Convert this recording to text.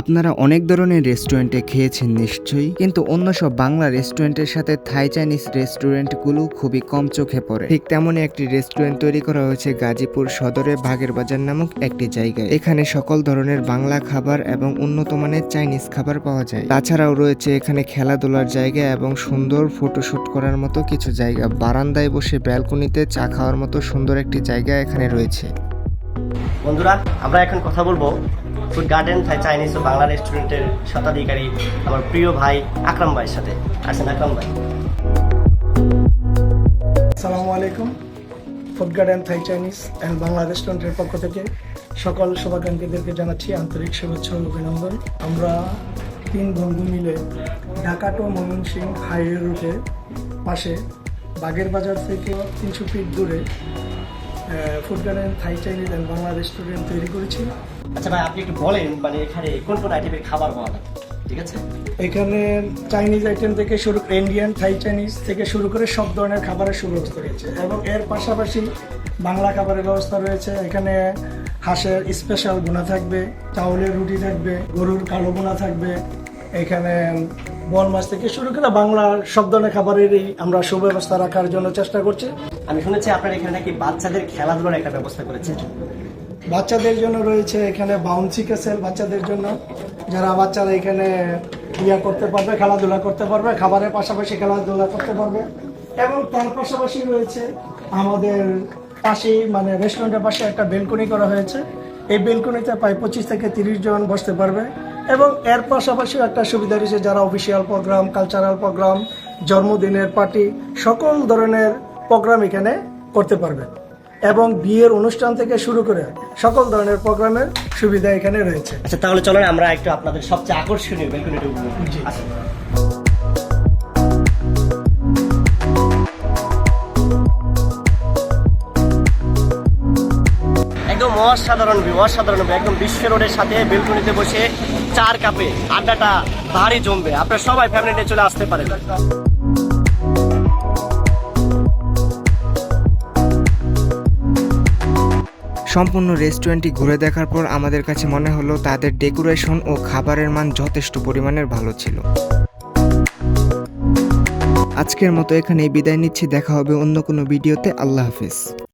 আপনারা অনেক ধরনের রেস্টুরেন্টে খেয়েছেন নিশ্চয়ই, কিন্তু অন্য সব বাংলা রেস্টুরেন্টের সাথে থাই চাইনিজ রেস্টুরেন্টগুলো খুবই কম চোখে পড়ে। ঠিক তেমনই একটি রেস্টুরেন্ট তৈরি করা হয়েছে গাজীপুর সদরে বাগের বাজার নামক একটি জায়গায়। এখানে সকল ধরনের বাংলা খাবার এবং উন্নত মানের চাইনিজ খাবার পাওয়া যায়। তাছাড়াও রয়েছে এখানে খেলাধুলার জায়গা এবং সুন্দর ফটোশুট করার মতো কিছু জায়গা। বারান্দায় বসে ব্যালকনিতে চা খাওয়ার মতো সুন্দর একটি জায়গা এখানে রয়েছে। বন্ধুরা, আমরা এখন কথা বলব ফুড গার্ডেন থাই চাইনিজ ও বাংলা রেস্টুরেন্টের শতাধিকারী আমার প্রিয় ভাই আকরাম ভাইয়ের সাথে। আছেন আকরাম ভাই। আসসালামু আলাইকুম। Food garden Thai Chinese and Bangla রেস্টুরেন্টের পক্ষ থেকে সকল শুভাকাঙ্ক্ষীদেরকে জানাচ্ছি আন্তরিক শুভেচ্ছা ও অভিনন্দন। আমরা তিন বন্ধু মিলে ঢাকা টু ময়মনসিং হাইওয়ে রুটে পাশে বাগের বাজার থেকে তিনশো ফিট দূরে food garden Thai Chinese and Bangla restaurant তৈরি করেছি আচ্ছা ভাই আপনি একটু বলেন মানে এখানে কোন কোন আইটেমের খাবার পাওয়া যায়? ঠিক আছে? এখানে চাইনিজ আইটেম থেকে শুরু ইন্ডিয়ান থাই চাইনিজ থেকে শুরু করে সব ধরনের খাবারের সুব্যবস্থা রয়েছে। এবং এর পাশাপাশি বাংলা খাবারের ব্যবস্থা রয়েছে। এখানে হাঁসের স্পেশাল গুণা থাকবে চাউলের রুটি থাকবে গরুর কালো গুণা থাকবে। এখানে বল মাছ থেকে শুরু করে বাংলার সব ধরনের খাবারেরই আমরা সুব্যবস্থা রাখার জন্য চেষ্টা করছি। আমি শুনেছি আপনার এখানে নাকি বাচ্চাদের খেলাধুলার একটা ব্যবস্থা করেছেন। বাচ্চাদের জন্য রয়েছে এখানে বাউন্সি ক্যাসেল বাচ্চাদের জন্য। যারা বাচ্চারা এখানে ইয়া করতে পারবে, খেলাধুলা করতে পারবে, খাবারের পাশাপাশি খেলাধুলা করতে পারবে। এবং তার পাশাপাশি রয়েছে আমাদের পাশেই মানে রেস্টুরেন্টের পাশে একটা বেলকনি করা হয়েছে। এই বেলকনিতে প্রায় পঁচিশ থেকে তিরিশ জন বসতে পারবে। এবং এর পাশাপাশি একটা সুবিধা রয়েছে, যারা অফিসিয়াল প্রোগ্রাম কালচারাল প্রোগ্রাম জন্মদিনের পার্টি সকল ধরনের প্রোগ্রাম এখানে করতে পারবেন। এবং বিয়ের অনুষ্ঠান থেকে শুরু করে সকল ধরনের প্রোগ্রামের সুবিধা এখানে রয়েছে। আচ্ছা তাহলে চলেন আমরা একটু আপনাদের সবচেয়ে আকর্ষণীয়। আসুন। একদম অসাধারণ ভিউ অসাধারণ view, একদম বিশ্ব রোডের সাথে বেলকনিতে বসে চার কাপে আড্ডাটা ভারী জমবে। আপনারা সবাই ফ্যামিলি নিয়ে চলে আসতে পারেন। সম্পূর্ণ রেস্টুরেন্টটি ঘুরে দেখার পর আমাদের কাছে মনে হলো তাদের ডেকোরেশন ও খাবারের মান যথেষ্ট পরিমাণের ভালো ছিল। আজকের মতো এখানেই বিদায় নিচ্ছি, দেখা হবে অন্য কোনো ভিডিওতে। আল্লাহ হাফেজ।